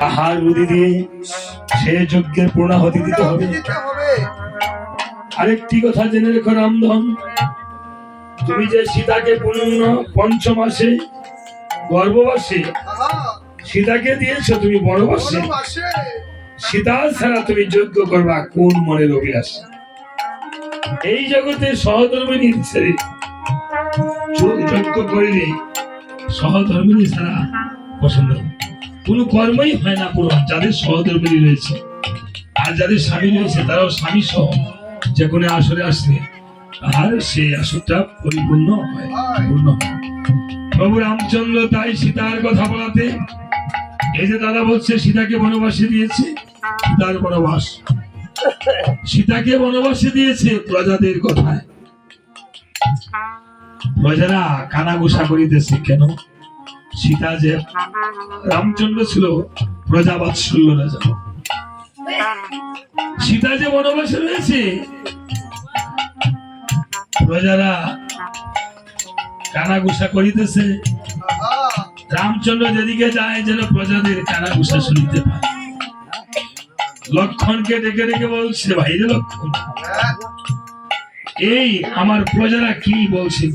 আহার বুদ্ধি দিয়ে সে যজ্ঞের পূর্ণাহতি দিতে হবে। আরেকটি কথা জেনে রেখো রামধন। তুমি যে সীতাকে পঞ্চমাসে গর্ভবাসে সীতাকে দিয়েছ তুমি বনবাসে। বনবাসে। সীতা ছাড়া তুমি যজ্ঞ করবা কোন মনের অভিলাষ এই জগতে সহধর্মিনী ছেড়ে যজ্ঞ করিলে সহধর্মিনী ছাড়া পছন্দ কোন কর্মই হয় না পুরো যাদের সহধর্মিনী রয়েছে। আর যাদের স্বামী রয়েছে, তারাও স্বামী সহ, যে কোনো আসরে আসলে আর সেই আসরটা পরিপূর্ণ হয়। প্রভু রামচন্দ্র তাই সীতার কথা বলাতে, এই যে দাদা বলছে, সীতাকে বনবাসে দিয়েছে, সীতার বনবাস। সীতাকে বনবাসে দিয়েছে প্রজাদের কথায়। প্রজারা কানাঘুষা করিতেছে, কেন? সীতা যে রামচন্দ্র ছিল প্রজা বাৎসল্য রাজা সীতা যে বনবাসে রয়েছে, প্রজারা কানাঘুষা করিতেছে। রামচন্দ্র যেদিকে যায় যেন প্রজাদের কানা ঘুষা শুনিতে পায়। লক্ষণকে ডেকে ডেকে বলছে ভাইরে লক্ষণ, এই আমার প্রজারা কি বলছিল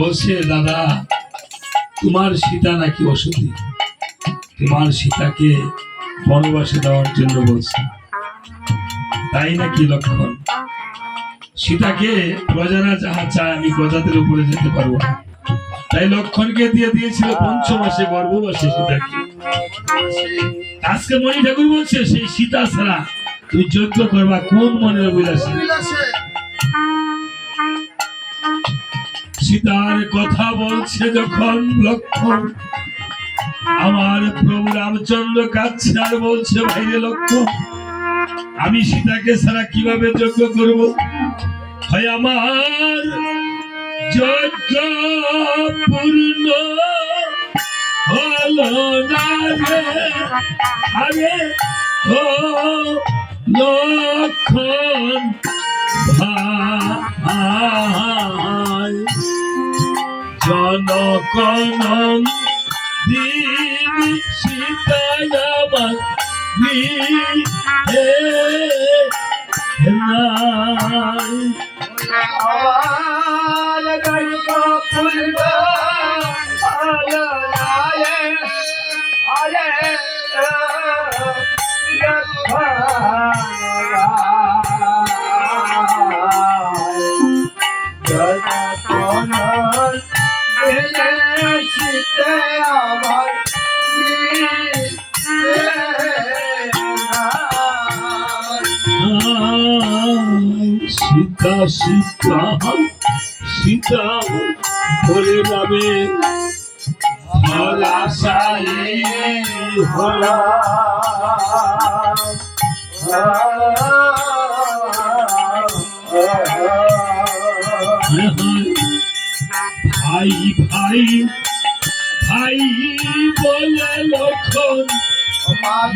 বলছে, দাদা, তোমার সীতা নাকি অসুখী তোমার সীতাকে বনবাসে দেওয়ার জন্য বলছে। তাই নাকি লক্ষণ? সীতাকে প্রজারা যাহা চায়, আমি প্রজাদের উপরে যেতে পারব না। তাই লক্ষণকে দিয়ে দিয়েছিল পঞ্চমাসে, গর্ভবাসে সীতাকে। আজকে মণি ঠাকুর বলছে, সেই সীতা ছাড়া তুই যজ্ঞ করবা, কোন মনের অভিলাষে? সীতার কথা বলছে যখন লক্ষণ আমার প্রভু রামচন্দ্র কাছে আর বলছে, ভাইরে লক্ষণ আমি সীতাকে ছাড়া কীভাবে যজ্ঞ করব? হয় আমার যজ্ঞ পূর্ণ হলো না রে? আরে ও লক্ষণ ভাই। জনকনন দিন সীতায়ামান নাই আমার গল্প সীতা সীতা সীতা করে যাবে হলাশাই হলা ভাই ভাই ভাই বলে লক্ষণ। আমার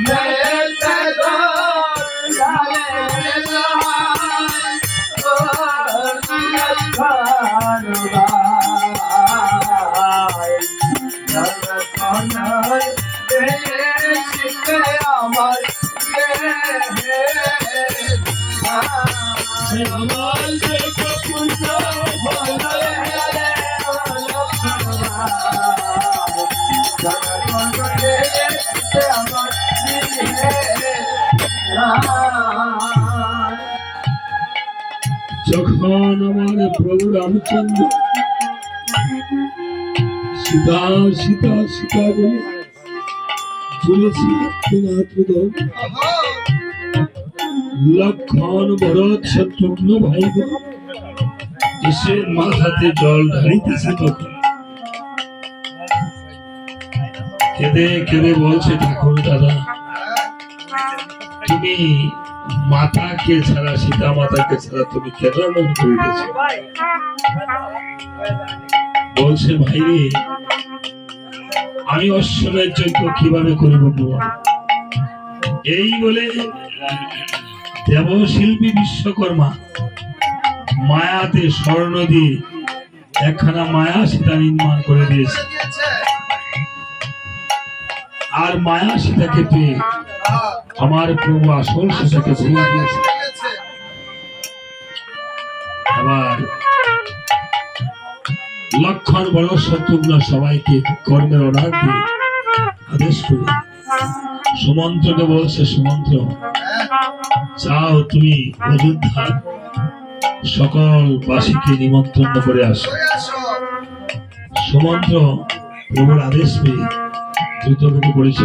আমার যখন আমার প্রভু রামচন্দ্র সীতা সীতা সীতা বলে আত্মনাথ লক্ষণ ভরত শত্রুঘ্ন ভাই এসে মাথাতে জল ঢালিতেছে তখন কেঁদে কেঁদে বলছে, ঠাকুর দাদা, তুমি মাতাকে ছাড়া সীতা মাতাকে ছাড়া তুমি করিতেছ বলছে ভাই রে আমি অশ্বমের যোগ্য কীভাবে করিব? এই বলে দেবশিল্পী বিশ্বকর্মা মায়াতে স্বর্ণ দিয়ে একখানা মায়া সীতা নির্মাণ করে দিয়েছে আর মায়া সীতাকে পেয়ে আমার প্রভু আসল সীতাকে ভুলে গিয়েছে আবার লক্ষণ বড় শত্রুঘ্ন সবাইকে কর্মের অর্ডার দিয়ে আদেশ করে। সুমন্ত্রকে বলছে সুমন্ত্র। চাও তুমি অযোধ্যা সকল বাসীকে নিমন্ত্রণ করে আসো। সুমন্ত্র প্রভুর আদেশ পেয়ে দ্রুতবেগে করেছে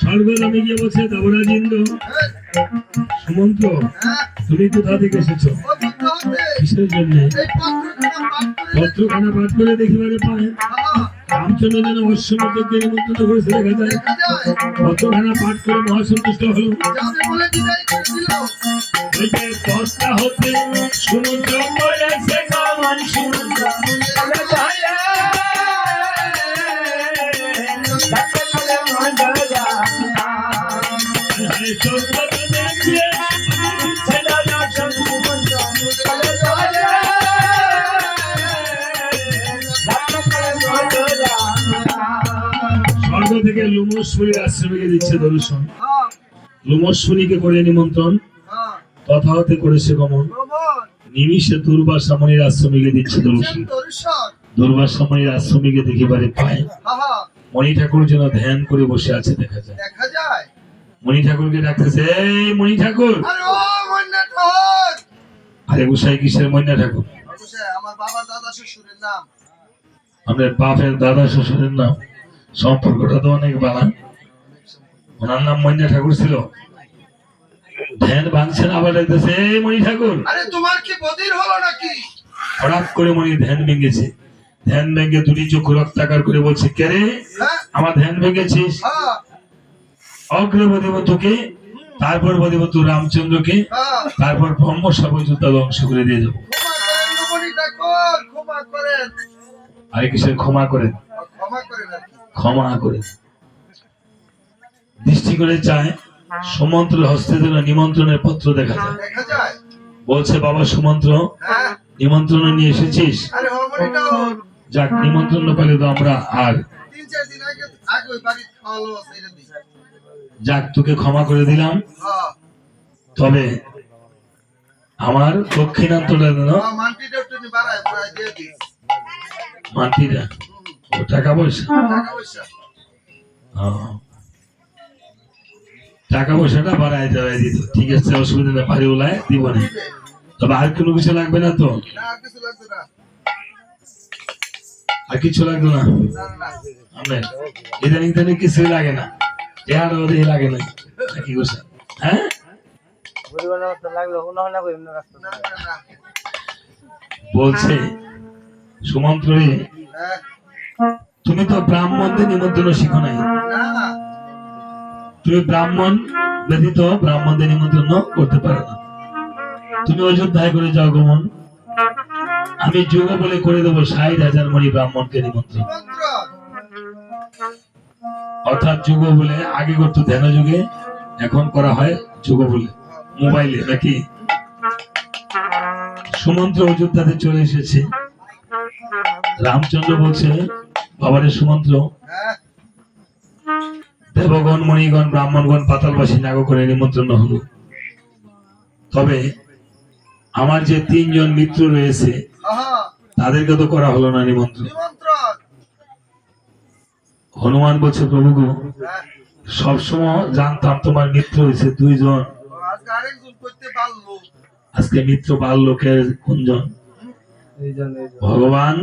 সর্বদামে গিয়ে বলছে, দেবরাজ ইন্দ্র, সুমন্ত্র, তুমি কোথা থেকে এসেছ? কিসের জন্য? পত্রখানা পাঠ করে দেখিবারে পায়। রামচন্দ্র যেন অশ্বমতকে নিমন্ত্রণ করেছে, দেখা যায়। পত্রখানা পাঠ করে মহাসন্তুষ্ট হলো। হতে সমুদ্র থেকে লুমস্বরীর আশ্রমে দিচ্ছে দর্শন। লুমস্বরীকে করে নিমন্ত্রণ। তথা হতে করেছে গমন। নিমিষে আশ্রমে দিচ্ছে দর্শন। আশ্রমে দেখিবারে পায়। মণি ঠাকুর যেন ধ্যান করে বসে আছে দেখা যায়। মণি ঠাকুরকে ডাকতেছে এই মণি ঠাকুর! আরে গোসাই কিসের ঠাকুর? আমার বাবা দাদা শ্বশুরের নাম। আমাদের বাপের দাদা শ্বশুরের নাম। সম্পর্কটা তো অনেক ওনার নাম ঠাকুর ছিল। ধ্যান ভাঙছে না আবার এই মণি ঠাকুর! আরে তোমার কি বদির হলো নাকি? হঠাৎ করে মণি ধ্যান ভেঙেছে। ধ্যান ভেঙে দুটি চোখ রক্তাকার করে বলছে কে রে? হ্যাঁ? আমার ধ্যান ভেঙেছিস? হ্যাঁ অগ্রে তারপর বদিব তুই রামচন্দ্রকে হ্যাঁ। তারপর ব্রহ্ম সর্বযুদ্ধ ধ্বংস করে দিয়ে যাব আরে কিসের ক্ষমা করেন? ক্ষমা করেন করে দৃষ্টি করে চায় সুমন্ত্র হস্তে যেন নিমন্ত্রণের পত্র দেখা যায়। বলছে বাবা সুমন্ত্র হ্যাঁ। নিমন্ত্রণ নিয়ে এসেছিস? যাক নিমন্ত্রণ পেলে তো আমরা আর যাক তোকে ক্ষমা করে দিলাম। হ্যাঁ তবে আমার দক্ষিণাঞ্চলে হ্যাঁ নি ও টাকা পয়সা? টাকা ও। টাকা পয়সাটা বাড়ায় দেওয়াই দিত। ঠিক আছে অসুবিধা নেই বাড়ি ওলায় দিব না। তবে আর কোনো কিছু লাগবে না তো? আর কিছু লাগবে না। না? না না, না। ইদানিং ইদানিং কিছুই লাগে না। এর ওদের লাগে না কি করছে হ্যাঁ বলছে সুমন্ত্রী হ্যাঁ তুমি তো ব্রাহ্মণদের নিমন্ত্রণ শিখো নাই। তুমি ব্রাহ্মণ ব্যতীত ব্রাহ্মণদের নিমন্ত্রণ করতে পারো না। তুমি অযোধ্যায় করে যাও গমন আমি যোগ বলে করে দেবো ষাট হাজার মণি ব্রাহ্মণকে নিমন্ত্রণ। মন্ত্র অর্থাৎ যুগ বলে আগে করতো ধ্যান যুগে এখন করা হয় যুগ বলে। মোবাইলে নাকি? সুমন্ত্র অযোধ্যাতে চলে এসেছে। রামচন্দ্র বলছে বাবারে সুমন্ত্র দেবগণ মণিগণ ব্রাহ্মণগণ পাতালবাসী নাগ করে নিমন্ত্রণ হলো। তবে আমার যে তিনজন মিত্র রয়েছে তাদেরকে তো করা হলো না নিমন্ত্রণ। হনুমান বলছে প্রভু গো সবসময় জানতাম তোমার মিত্র হয়েছে দুইজন। আজকে মিত্র বাল লোকের কোনজন ভগবান